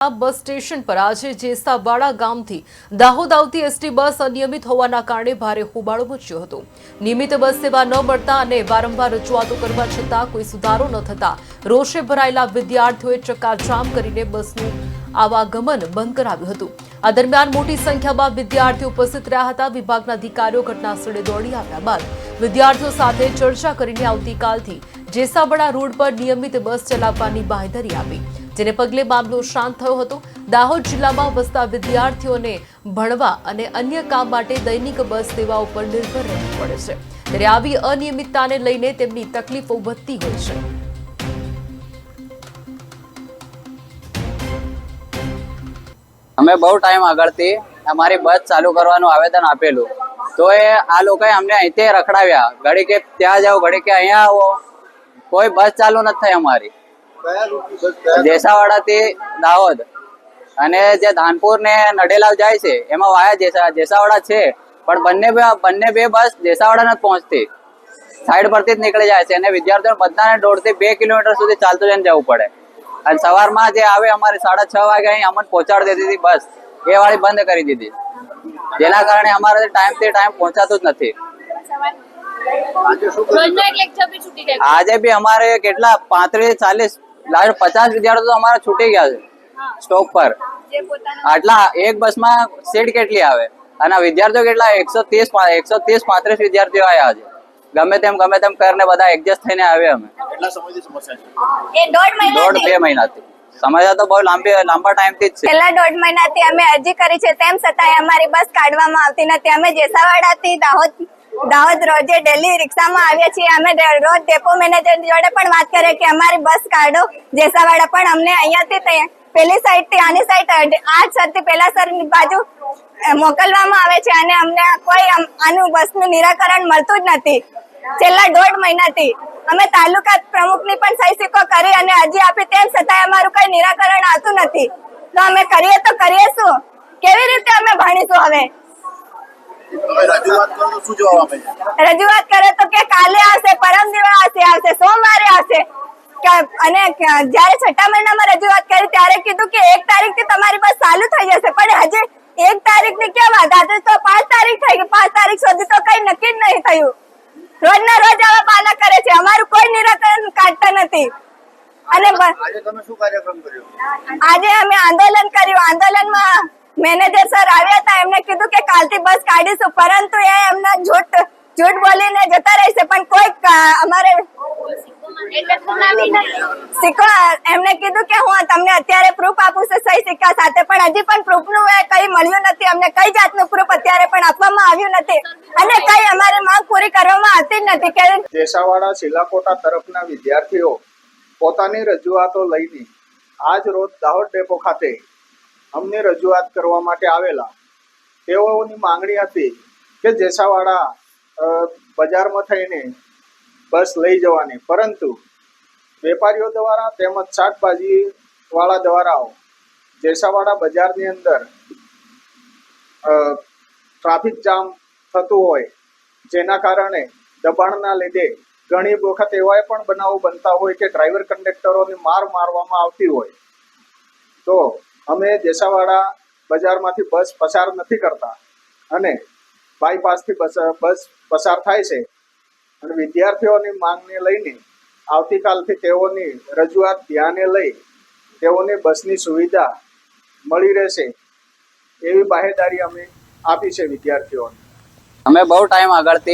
Bus station પર આજે જેસાવાડા ગામથી દાહોદ આવતી એસટી બસ અનિયમિત હોવાના કારણે ભારે હોબાળો મચ્યો હતો. નિયમિત બસ સેવા ન મળતા અને વારંવાર રજૂઆતો કરવા છતાં કોઈ સુધારો ન થતા રોષે ભરાયેલા વિદ્યાર્થીઓએ ચક્કાજામ કરીને બસનું આવાગમન બંધ કરાવ્યું હતું. આ દરમિયાન મોટી સંખ્યામાં વિદ્યાર્થીઓ ઉપસ્થિત રહ્યા હતા. વિભાગના અધિકારીઓ ઘટના સ્થળે દોડી આવ્યા બાદ વિદ્યાર્થીઓ સાથે ચર્ચા કરીને આવતીકાલથી જેસાવાડા રોડ પર નિયમિત બસ ચલાવવાની બાંહેધરી આપી. જેને પગલે મામલો શાંત થયો હતો. દાહોદ જિલ્લામાં વસતા વિદ્યાર્થીઓને ભણવા અને અન્ય કામ માટે દૈનિક બસ સેવા ઉપર નિર્ભર રહેવું પડે છે. ત્યારે આવી અનિયમિતતાને લઈને તેમની તકલીફો વધતી હોય છે. અમે બહુ ટાઈમ આગળથી અમારી બસ ચાલુ કરવાનું આવેદન આપેલું. તો એ આ લોકોએ અમને અહીંથી રખડાવ્યા. ઘડી કે ત્યાં જાઓ ઘડી કે અહીંયા આવો. કોઈ બસ ચાલુ નથી થઈ અમારી. જેસાવાડાથી દાહોદ. અને જે ધાનપુર ને નડેલાવ જાય છે એમાં વાયા જેસાવાડા છે પણ બંને બંને બે બસ જેસાવાડા નથી પહોંચતી. સાઈડ પરથી જ નીકળી જાય છે અને વિદ્યાર્થીઓ બધાને દોઢથી બે કિલોમીટર સુધી ચાલતું જઈને જવું પડે. અને સવારમાં જે આવે અમારે સાડા છ વાગે અહીં અમને પહોંચાડી દેતી હતી બસ. એ વાળી બંધ કરી દીધી. જેના કારણે અમારે ટાઈમથી ટાઈમ પહોંચાતું જ નથી. રોજનો એક લેક્ચર બી છૂટી જાય આજે બી અમારે કેટલા? પાંત્રીસ ચાલીસ લાગે પચાસ વિદ્યાર્થીઓ અમારા છૂટી ગયા છે સ્ટોપ પર. આટલા એક બસમાં સીટ કેટલી આવે? અને વિદ્યાર્થીઓ કેટલા? એકસો ત્રીસ એકસો ત્રીસ પાંત્રીસ વિદ્યાર્થીઓ આવ્યા છે. ગમે તેમ ગમે તેમ કરીને બધા એડજસ્ટ થઈને આવ્યા અમે. કેટલા સમયથી સમસ્યા છે? એ દોઢ દોઢ બે મહિનાથી. સમસ્યા તો બહુ લાંબી લાંબા ટાઈમથી જ છે. છેલ્લા દોઢ મહિનાથી અમે અરજી કરી છે. તેમ છતાંય અમારી બસ કાઢવામાં આવતી નથી. અમે જેસાવાડાથી દાહોદ દાહોદ રોજે ડેલી રિક્ષામાં આવીએ છીએ. અમે રોજ ડેપો મેનેજર જોડે પણ વાત કરીએ કે અમારી બસ કાઢો. જેસાવાડા પણ અમને અહીંયાથી પેલી સાઈડથી આની સાઈડ આ સરથી પેલા સર બાજુ મોકલવામાં આવે છે અને અમને કોઈ આનું બસનું નિરાકરણ મળતું જ નથી. છેલ્લા દોઢ મહિનાથી. અમે તાલુકા પ્રમુખની પણ સહી સિક્કો કરી અને અરજી આપી તેમ છતાંય અમારું કઈ નિરાકરણ આવતું નથી. તો અમે કરીએ તો કરીએ શું? કેવી રીતે અમે ભણીશું હવે? રજૂઆત કરો તો કે કાલે આવશે પરમ દિવસે આવશે સોમવારે આવશે. અને જયારે છઠ્ઠા મહિનામાં રજૂઆત કરી ત્યારે કીધું કે એક તારીખથી તમારી બસ ચાલુ થઈ જશે. પણ હજી એક તારીખની કેમ વાત? આજે તો પાંચ તારીખ થઈ ગઈ. પાંચ તારીખ સુધી તો કઈ નક્કી જ નહીં થયું. રોજના રોજ આવા પાલા કરે છે. અમારું કોઈ નિરાકરણ કાઢતા નથી. અને આજે તમે શું કાર્યક્રમ કર્યો? આજે અમે આંદોલન કર્યું. આંદોલનમાં મેનેજર સર આવ્યા હતા એમને કીધું કે કાલથી બસ કાઢીશું પરંતુ એ એમના જૂઠ જૂઠ બોલીને જતા રહેશે પણ કોઈ અમારે સિક્કો એમને કીધું કે હું તમને અત્યારે પ્રૂફ આપું છું સહી સિક્કા સાથે પણ હજી પણ પ્રૂફ કઈ મળ્યું નથી અમને કઈ જાતનું પ્રૂફ અત્યારે પણ આપવામાં આવ્યું નથી. અને કઈ અમારી માંગ પૂરી કરવામાં આવતી જ નથી કે જેસાવાડા શિલાકોટા તરફના વિદ્યાર્થીઓ પોતાની રજૂઆતો લઈને આજ રોજ દાહોદ ડેપો ખાતે અમને રજૂઆત કરવા માટે આવેલા. તેઓની માંગણી હતી કે જેસાવાડા બજારમાં થઈને બસ લઈ જવાની. પરંતુ વેપારીઓ દ્વારા તેમજ શાકભાજી વાળા દ્વારા જેસાવાડા બજારની અંદર ટ્રાફિક જામ થતું હોય, જેના કારણે દબાણના લીધે ઘણી વખત એવાય પણ બનાવો બનતા હોય કે ડ્રાઈવર કંડક્ટરોને માર મારવામાં આવતી હોય. તો અમે જેસાવાડા બજારમાંથી બસ પસાર નથી કરતા અને બાયપાસથી બસ બસ પસાર થાય છે. અને વિદ્યાર્થીઓની માંગને લઈને આવતીકાલથી તેઓની રજૂઆત ધ્યાને લઈ તેઓને બસની સુવિધા મળી રહેશે એવી બાહેદારી અમે આપી છે વિદ્યાર્થીઓને. અમે બહુ ટાઈમ આગળથી